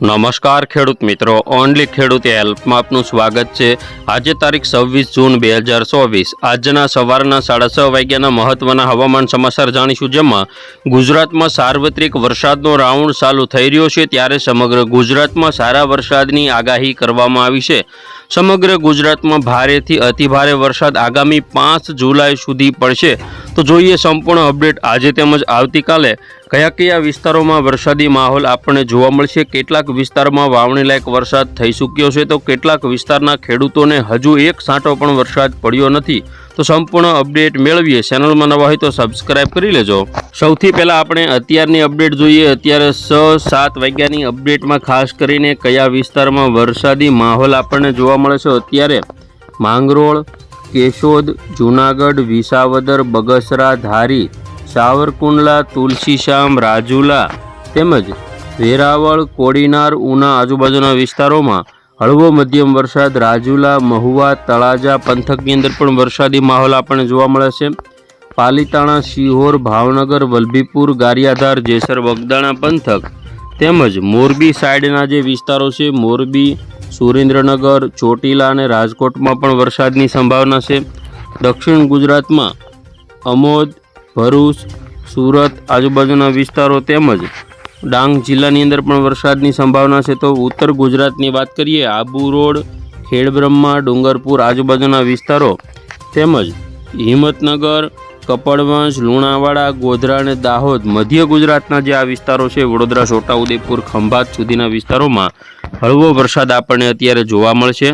નમસ્કાર ખેડૂત મિત્રો, ઓનલી ખેડૂત હેલ્પમાં આપનું સ્વાગત છે. આજે તારીખ છવ્વીસ જૂન બે હજાર ચોવીસ. આજના સવારના સાડા છ વાગ્યાના મહત્વના હવામાન સમાચાર જાણીશું, જેમાં ગુજરાતમાં સાર્વત્રિક વરસાદનો રાઉન્ડ ચાલુ થઈ રહ્યો છે, ત્યારે સમગ્ર ગુજરાતમાં સારા વરસાદની આગાહી કરવામાં આવી છે. સમગ્ર ગુજરાતમાં ભારેથી અતિભારે વરસાદ આગામી પાંચ જુલાઈ સુધી પડશે. તો જોઈએ સંપૂર્ણ અપડેટ આજે તેમજ આવતીકાલે કયા કયા વિસ્તારોમાં વરસાદી માહોલ આપણને જોવા મળશે, કેટલાક વિસ્તારમાં વાવણી લાયક વરસાદ થઈ ચૂક્યો છે, તો કેટલાક વિસ્તારના ખેડૂતોને હજુ એક સાંટો પણ વરસાદ પડ્યો નથી. તો સંપૂર્ણ અપડેટ મેળવીએ, ચેનલમાં નવા હોય તો સબસ્ક્રાઇબ કરી લેજો. સૌથી પહેલાં આપણે અત્યારની અપડેટ જોઈએ, અત્યારે છ સાત વાગ્યાની અપડેટમાં ખાસ કરીને કયા વિસ્તારમાં વરસાદી માહોલ આપણને જોવા મળે છે, અત્યારે માંગરોળ કેશોદ, જૂનાગઢ, વિસાવદર, બગસરા, ધારી, સાવરકુંડલા તુલસીશ્યામ રાજુલા તેમજ વેરાવળ, કોડીનાર, ઉના આજુબાજુના વિસ્તારોમાં હળવો મધ્યમ વરસાદ, રાજુલા, મહુવા, તળાજા પંથકની અંદર પણ વરસાદી માહોલ આપણને જોવા મળે છે. પાલીતાણા, શિહોર, ભાવનગર, વલભીપુર, ગારિયાધાર, જેસર, વગદાણા પંથક તેમજ મોરબી સાઈડના જે વિસ્તારો છે, મોરબી સુરેન્દ્રનગર, ચોટીલા અને રાજકોટમાં પણ વરસાદની સંભાવના છે. દક્ષિણ ગુજરાતમાં અમોદ, ભરૂચ, સુરત આજુબાજુના વિસ્તારો તેમજ ડાંગ જિલ્લાની અંદર પણ વરસાદની સંભાવના છે. તો ઉત્તર ગુજરાતની વાત કરીએ, આબુ રોડ, ખેડબ્રહ્મા, ડુંગરપુર આજુબાજુના વિસ્તારો તેમજ હિંમતનગર, કપડવંશ, લુણાવાડા, ગોધરા અને દાહોદ મધ્ય ગુજરાતના જે આ વિસ્તારો છે, વડોદરા છોટાઉદેપુર ખંભાત સુધીના વિસ્તારોમાં હળવો વરસાદ આપણને અત્યારે જોવા મળશે.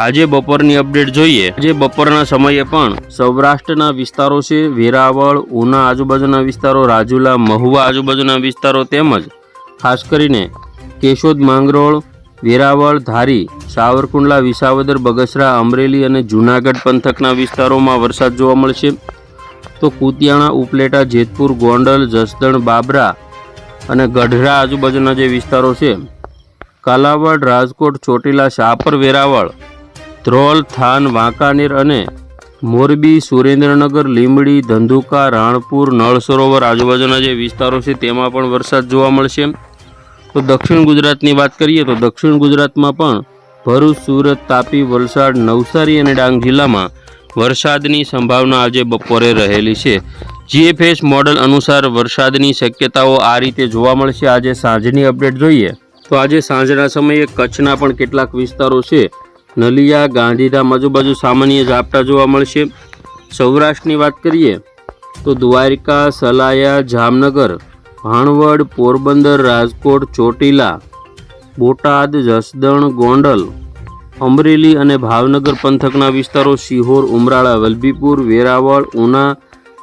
આજે બપોરની અપડેટ જોઈએ. આજે બપોરના સમયે પણ સૌરાષ્ટ્રના વિસ્તારો છે, વેરાવળ, ઉના આજુબાજુના વિસ્તારો, રાજુલા, મહુવા આજુબાજુના વિસ્તારો તેમજ ખાસ કરીને કેશોદ, માંગરોળ, વેરાવળ, ધારી, સાવરકુંડલા, વિસાવદર, બગસરા, અમરેલી અને જૂનાગઢ પંથકના વિસ્તારોમાં વરસાદ જોવા મળશે. તો કુતિયાણા, ઉપલેટા, જેતપુર, ગોંડલ, જસદણ, બાબરા અને ગઢડા આજુબાજુના જે વિસ્તારો છે કાલાવડ, રાજકોટ, ચોટીલા, શાપર, વેરાવળ ધ્રોલ થાન, વાંકાનેર અને મોરબી, સુરેન્દ્રનગર, લીંબડી, ધંધુકા, રાણપુર નળ સરોવર આજુબાજુના જે વિસ્તારો છે તેમાં પણ વરસાદ જોવા મળશે. તો દક્ષિણ ગુજરાતની વાત કરીએ તો દક્ષિણ ગુજરાતમાં પણ ભરૂચ, સુરત, તાપી, વલસાડ, નવસારી અને ડાંગ જિલ્લામાં વરસાદની સંભાવના આજે બપોરે રહેલી છે. જીએફએસ મોડલ અનુસાર વરસાદની શક્યતાઓ આ રીતે જોવા મળશે. આજે સાંજની અપડેટ જોઈએ. તો આજે સાંજના સમયે કચ્છના પણ કેટલાક વિસ્તારો છે. નલિયા, ગાંધીધામ આજુબાજુ સામાન્ય ઝાપટા જોવા મળશે. સૌરાષ્ટ્રની વાત કરીએ તો દ્વારકા, સલાયા, જામનગર, ભાણવડ, પોરબંદર, રાજકોટ, ચોટીલા, બોટાદ, જસદણ, ગોંડલ, અમરેલી અને ભાવનગર પંથકના વિસ્તારો શિહોર, ઉમરાળા, વલભીપુર, વેરાવળ, ઉના,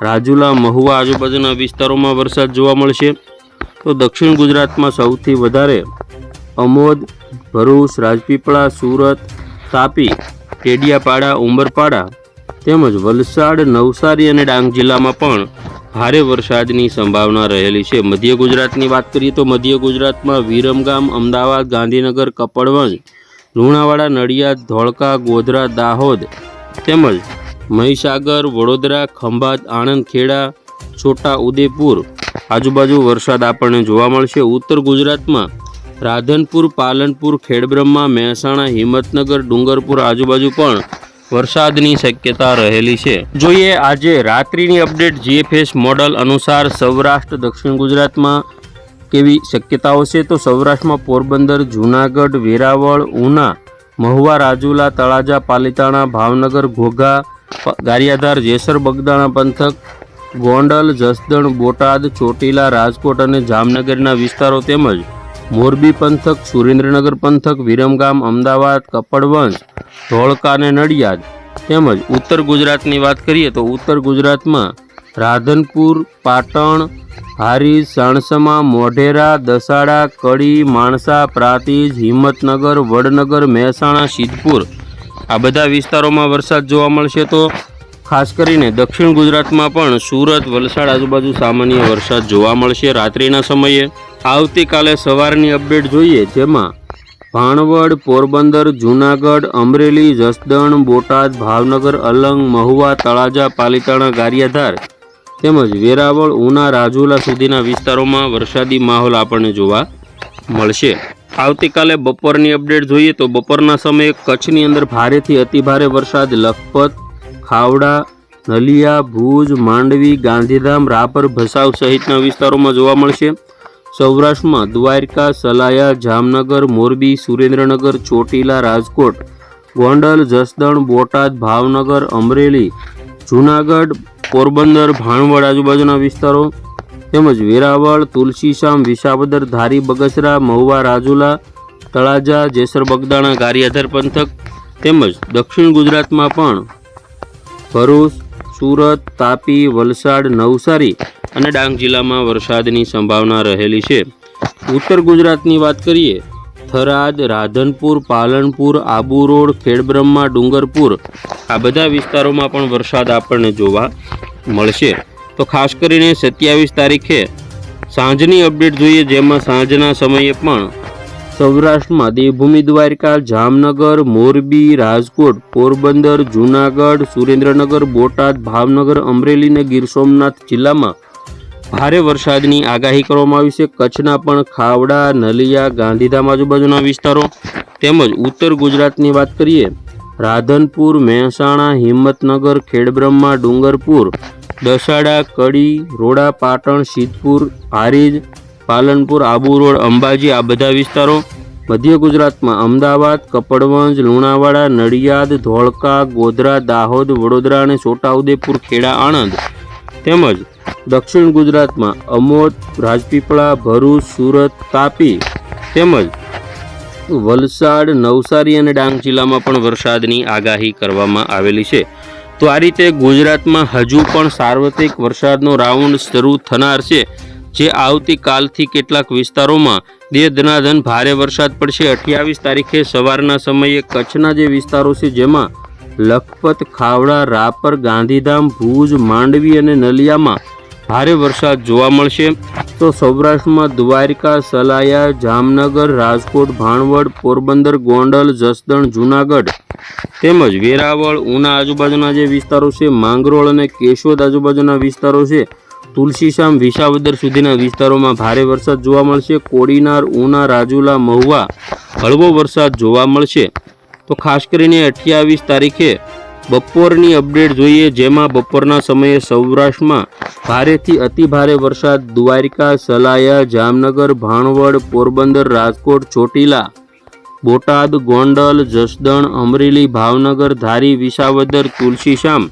રાજુલા, મહુવા આજુબાજુના વિસ્તારોમાં વરસાદ જોવા મળશે. તો દક્ષિણ ગુજરાતમાં સૌથી વધારે અમોદ, ભરૂચ, રાજપીપળા, સુરત, તાપી, કેડિયાપાડા, ઉંબરપાડા તેમજ વલસાડ, નવસારી અને ડાંગ જિલ્લામાં પણ ભારે વરસાદની સંભાવના રહેલી છે. મધ્ય ગુજરાતની વાત કરીએ તો મધ્ય ગુજરાતમાં વિરમગામ, અમદાવાદ, ગાંધીનગર, કપડવંજ, લુણાવાડા, નડિયાદ, ધોળકા, ગોધરા, દાહોદ તેમજ મહીસાગર, વડોદરા, ખંભાત, આણંદ, ખેડા, છોટા ઉદેપુર આજુબાજુ વરસાદ આપણને જોવા મળશે. ઉત્તર ગુજરાતમાં રાધનપુર, પાલનપુર, ખેડબ્રહ્મા, મહેસાણા, હિંમતનગર, ડુંગરપુર આજુબાજુ પણ વરસાદની શક્યતા રહેલી છે. જોઈએ આજે રાત્રિની અપડેટ જીએફએસ મોડલ અનુસાર સૌરાષ્ટ્ર, દક્ષિણ ગુજરાતમાં કેવી શક્યતાઓ છે? તો સૌરાષ્ટ્રમાં પોરબંદર, જૂનાગઢ, વેરાવળ, ઉના, મહુવા, રાજુલા, તળાજા, પાલીતાણા, ભાવનગર, ઘોઘા, ગારિયાધાર, જેસર, બગદાણા પંથક ગોંડલ, જસદણ, બોટાદ, ચોટીલા, રાજકોટ અને જામનગરના વિસ્તારો તેમજ મોરબી પંથક, સુરેન્દ્રનગર પંથક, વિરમગામ, અમદાવાદ, કપડવંશ, ધોળકા અને નડિયાદ તેમજ ઉત્તર ગુજરાતની વાત કરીએ તો ઉત્તર ગુજરાતમાં રાધનપુર, પાટણ હારી સાણસમા, મોઢેરા, દસાડા, કડી, માણસા, પ્રાંતિજ, હિંમતનગર, વડનગર, મહેસાણા, સિદ્ધપુર આ બધા વિસ્તારોમાં વરસાદ જોવા મળશે તો ખાસ કરીને દક્ષિણ ગુજરાતમાં પણ સુરત, વલસાડ આજુબાજુ સામાન્ય વરસાદ જોવા મળશે. રાત્રિના સમયે આવતીકાલે સવારની અપડેટ જોઈએ, જેમાં ભાણવડ, પોરબંદર, જૂનાગઢ, અમરેલી, જસદણ, બોટાદ, ભાવનગર, અલંગ, મહુવા, તળાજા, પાલીતાણા, ગારિયાધાર તેમજ વેરાવળ, ઉના, રાજુલા સુધીના વિસ્તારોમાં વરસાદી માહોલ આપણને જોવા મળશે. આવતીકાલે બપોરની અપડેટ જોઈએ તો બપોરના સમયે કચ્છની અંદર ભારેથી અતિભારે વરસાદ, લખપત ખાવડા, નલિયા, ભુજ, માંડવી, ગાંધીધામ, રાપર, ભસાવ સહિતના વિસ્તારોમાં જોવા મળશે. સૌરાષ્ટ્રમાં દ્વારકા, સલાયા, જામનગર, મોરબી, સુરેન્દ્રનગર, ચોટીલા, રાજકોટ, ગોંડલ, જસદણ, બોટાદ, ભાવનગર, અમરેલી, જૂનાગઢ, પોરબંદર, ભાણવડ આજુબાજુના વિસ્તારો, તેમજ વેરાવળ, તુલસીશામ, વિસાવદર, ધારી બગસરા, મહુવા, રાજુલા, તળાજા, જેસર બગદાણા, ગારિયાધર પંથક તેમજ દક્ષિણ ગુજરાતમાં પણ ભરૂચ, સુરત, તાપી, વલસાડ, નવસારી અને ડાંગ જિલ્લામાં વરસાદની સંભાવના રહેલી છે. ઉત્તર ગુજરાતની વાત કરીએ, થરાદ, રાધનપુર, પાલનપુર, આબુ રોડ, ખેડબ્રહ્મા, ડુંગરપુર આ બધા વિસ્તારોમાં પણ વરસાદ આપણને જોવા મળશે. તો ખાસ કરીને સત્યાવીસ તારીખે સાંજની અપડેટ જોઈએ, જેમાં સાંજના સમયે પણ સૌરાષ્ટ્રમાં દેવભૂમિ દ્વારકા જામનગર, મોરબી, રાજકોટ, પોરબંદર, જૂનાગઢ, સુરેન્દ્રનગર, બોટાદ, ભાવનગર, અમરેલી અને ગીર સોમનાથ જિલ્લામાં ભારે વરસાદની આગાહી કરવામાં આવી છે. કચ્છના પણ ખાવડા, નલિયા, ગાંધીધામ આજુબાજુના વિસ્તારો તેમજ ઉત્તર ગુજરાતની વાત કરીએ, રાધનપુર, મહેસાણા, હિંમતનગર, ખેડબ્રહ્મા, ડુંગરપુર, દસાડા, કડી, રોડા, પાટણ, સિદ્ધપુર, હારીજ પાલનપુર, આબુ રોડ, અંબાજી, આ બધા વિસ્તારો મધ્ય ગુજરાતમાં અમદાવાદ, કપડવંજ, લુણાવાડા, નડિયાદ, ધોળકા, ગોધરા, દાહોદ, વડોદરા અને છોટાઉદેપુર, ખેડા, આણંદ તેમજ દક્ષિણ ગુજરાતમાં અમોદ, રાજપીપળા, ભરૂચ, સુરત, તાપી તેમજ વલસાડ, નવસારી અને ડાંગ જિલ્લામાં પણ વરસાદની આગાહી કરવામાં આવેલી છે. તો આ રીતે ગુજરાતમાં હજુ પણ સાર્વત્રિક વરસાદનો રાઉન્ડ શરૂ થનાર છે. જે આવતીકાલથી કેટલાક વિસ્તારોમાં દે ધનાધન ભારે વરસાદ પડશે. અઠ્યાવીસ તારીખે સવારના સમયે કચ્છના જે વિસ્તારો છે, જેમાં લખપત, ખાવડા, રાપર, ગાંધીધામ, ભુજ, માંડવી અને નલિયામાં ભારે વરસાદ જોવા મળશે. તો સૌરાષ્ટ્રમાં દ્વારિકા, સલાયા, જામનગર, રાજકોટ, ભાણવડ, પોરબંદર, ગોંડલ, જસદણ, જૂનાગઢ તેમજ વેરાવળ, ઉના આજુબાજુના જે વિસ્તારો છે, માંગરોળ અને કેશોદ આજુબાજુના વિસ્તારો છે તુલસીશામ વિસાવદર સુધીના વિસ્તારોમાં ભારે વરસાદ જોવા મળશે. કોડીનાર, ઉના, રાજુલા, મહુવા હળવો વરસાદ જોવા મળશે. તો ખાસ કરીને અઠ્યાવીસ તારીખે બપોરની અપડેટ જોઈએ, જેમાં બપોરના સમયે સૌરાષ્ટ્રમાં ભારેથી અતિ ભારે વરસાદ, દ્વારિકા, સલાયા, જામનગર, ભાણવડ, પોરબંદર, રાજકોટ, ચોટીલા, બોટાદ, ગોંડલ, જસદણ, અમરેલી, ભાવનગર, ધારી, વિસાવદર તુલસીશામ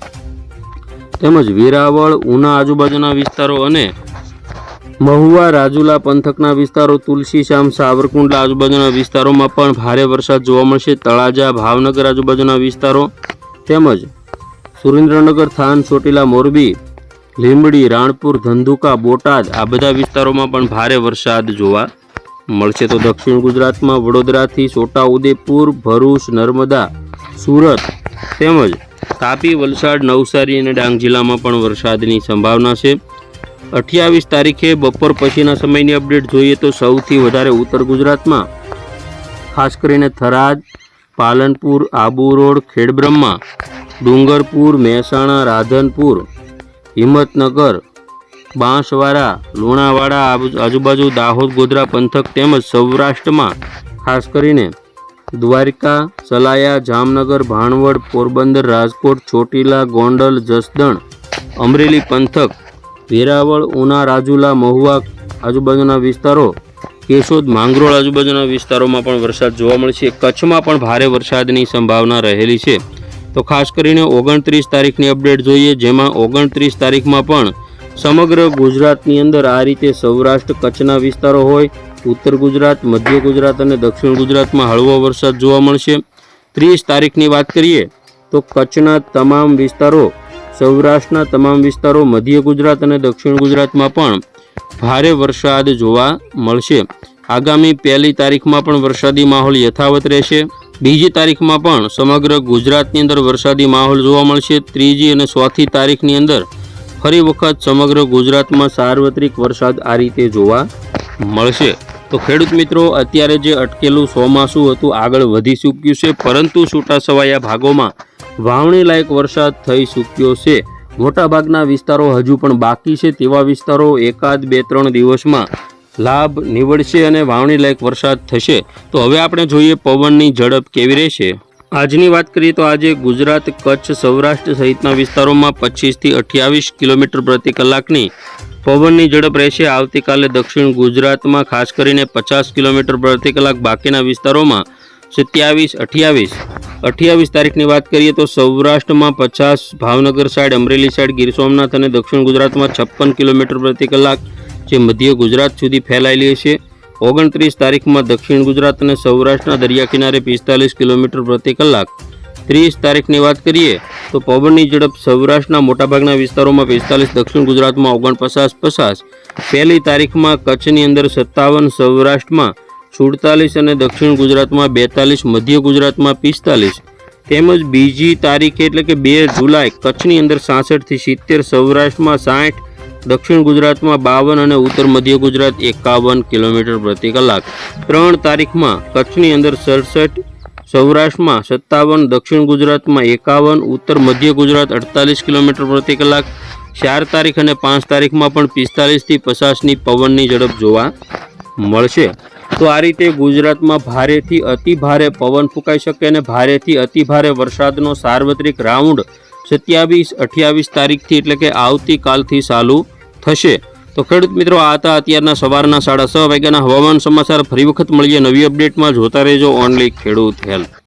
તેમજ વેરાવળ, ઉના આજુબાજુના વિસ્તારો અને મહુવા, રાજુલા પંથકના વિસ્તારો તુલસીશ્યામ સાવરકુંડલા આજુબાજુના વિસ્તારોમાં પણ ભારે વરસાદ જોવા મળશે. તળાજા, ભાવનગર આજુબાજુના વિસ્તારો તેમજ સુરેન્દ્રનગર, થાન, ચોટીલા, મોરબી, લીંબડી, રાણપુર, ધંધુકા, બોટાદ આ બધા વિસ્તારોમાં પણ ભારે વરસાદ જોવા મળશે. તો દક્ષિણ ગુજરાતમાં વડોદરાથી છોટાઉદેપુર ભરૂચ, નર્મદા, સુરત તેમજ તાપી, વલસાડ, નવસારી અને ડાંગ જિલ્લામાં પણ વરસાદની સંભાવના છે. અઠ્યાવીસ તારીખે બપોર પછીના સમયની અપડેટ જોઈએ તો સૌથી વધારે ઉત્તર ગુજરાતમાં, ખાસ કરીને થરાદ, પાલનપુર, આબુ રોડ, ખેડબ્રહ્મા, ડુંગરપુર, મહેસાણા, રાધનપુર, હિંમતનગર, બાંસવાડા, લુણાવાડા, આજુબાજુ દાહોદ, ગોધરા, પંથક તેમજ સૌરાષ્ટ્રમાં, ખાસ કરીને દ્વારકા, સલાયા, જામનગર, ભાણવડ, પોરબંદર, રાજકોટ, ચોટીલા, ગોંડલ, જસદણ, અમરેલી, પંથક, વેરાવળ, ઉના, રાજુલા, મહુવા આજુબાજુના વિસ્તારો, કેશોદ, માંગરોળ આજુબાજુના વિસ્તારોમાં પણ વરસાદ જોવા મળશે કચ્છમાં પણ ભારે વરસાદની સંભાવના રહેલી છે. તો ખાસ કરીને ઓગણત્રીસ તારીખની અપડેટ જોઈએ, જેમાં ઓગણત્રીસ તારીખમાં પણ સમગ્ર ગુજરાતની અંદર આ રીતે સૌરાષ્ટ્ર, કચ્છના વિસ્તારો હોય ઉત્તર ગુજરાત, મધ્ય ગુજરાત અને દક્ષિણ ગુજરાતમાં હળવો વરસાદ જોવા મળશે. ત્રીસ તારીખની વાત કરીએ તો કચ્છના તમામ વિસ્તારો, સૌરાષ્ટ્રના તમામ વિસ્તારો, મધ્ય ગુજરાત અને દક્ષિણ ગુજરાતમાં પણ ભારે વરસાદ જોવા મળશે. આગામી પહેલી તારીખમાં પણ વરસાદી માહોલ યથાવત રહેશે. બીજી તારીખમાં પણ સમગ્ર ગુજરાતની અંદર વરસાદી માહોલ જોવા મળશે. ત્રીજી અને ચોથી તારીખની અંદર ફરી વખત સમગ્ર ગુજરાતમાં સાર્વત્રિક વરસાદ આ રીતે જોવા મળશે. તો ખેડૂત મિત્રો, અત્યારે જે અટકેલું ચોમાસું હતું, આગળ વધી ચૂક્યું છે, પરંતુ છૂટાછવાયા ભાગોમાં વાવણી લાયક વરસાદ થઈ ચૂક્યો છે. મોટાભાગના વિસ્તારો હજુ પણ બાકી છે, તેવા વિસ્તારો એકાદ બે ત્રણ દિવસમાં લાભ નીવડશે અને વાવણી લાયક વરસાદ થશે. તો હવે આપણે જોઈએ પવનની ઝડપ કેવી રહેશે. આજની વાત કરીએ તો આજે ગુજરાત, કચ્છ, સૌરાષ્ટ્ર સહિતના વિસ્તારોમાં પચીસથી અઠ્યાવીસ કિલોમીટર પ્રતિ કલાકની પવનની ઝડપ રહેશે. આવતીકાલે દક્ષિણ ગુજરાતમાં, ખાસ કરીને પચાસ કિલોમીટર પ્રતિ કલાક બાકીના વિસ્તારોમાં સત્યાવીસ, અઠ્યાવીસ. અઠ્યાવીસ તારીખની વાત કરીએ તો સૌરાષ્ટ્રમાં પચાસ, ભાવનગર સાઈડ, અમરેલી સાઈડ, ગીર સોમનાથ અને દક્ષિણ ગુજરાતમાં છપ્પન કિલોમીટર પ્રતિ કલાક જે મધ્ય ગુજરાત સુધી ફેલાયેલી હશે. ઓગણત્રીસ તારીખમાં દક્ષિણ ગુજરાત અને સૌરાષ્ટ્રના દરિયા કિનારે પિસ્તાલીસ કિલોમીટર પ્રતિ કલાક ત્રીસ તારીખની વાત કરીએ તો પવનની ઝડપ સૌરાષ્ટ્રના મોટાભાગના વિસ્તારોમાં પિસ્તાલીસ, દક્ષિણ ગુજરાતમાં ઓગણપચાસ, પચાસ. પહેલી તારીખમાં કચ્છની અંદર સત્તાવન, સૌરાષ્ટ્રમાં સુડતાલીસ અને દક્ષિણ ગુજરાતમાં બેતાલીસ, મધ્ય ગુજરાતમાં પિસ્તાલીસ. તેમજ બીજી તારીખે એટલે કે બે જુલાઈ કચ્છની અંદર સાસઠથી સિત્તેર, સૌરાષ્ટ્રમાં સાઠ, દક્ષિણ ગુજરાતમાં બાવન અને ઉત્તર મધ્ય ગુજરાત એકાવન કિલોમીટર પ્રતિ કલાક. ત્રણ તારીખમાં કચ્છની અંદર સડસઠ સૌરાષ્ટ્રમાં સત્તાવન, દક્ષિણ ગુજરાતમાં એકાવન, ઉત્તર મધ્ય ગુજરાત અડતાલીસ કિલોમીટર પ્રતિ કલાક, ચાર તારીખ અને પાંચ તારીખમાં પણ પિસ્તાલીસથી પચાસની પવનની ઝડપ જોવા મળશે. તો આ રીતે ગુજરાતમાં ભારેથી અતિ ભારે પવન ફૂંકાઈ શકે અને ભારેથી અતિ ભારે વરસાદનો સાર્વત્રિક રાઉન્ડ સત્યાવીસ, અઠ્યાવીસ તારીખથી એટલે કે આવતીકાલથી ચાલુ થશે. તો ખેડૂત મિત્રો, આ હતા અત્યારના સવારના સાડા છ વાગ્યાના હવામાન સમાચાર. ફરી વખત મળીએ નવી અપડેટમાં. જોતા રહેજો ઓનલી ખેડૂત હેલ્પ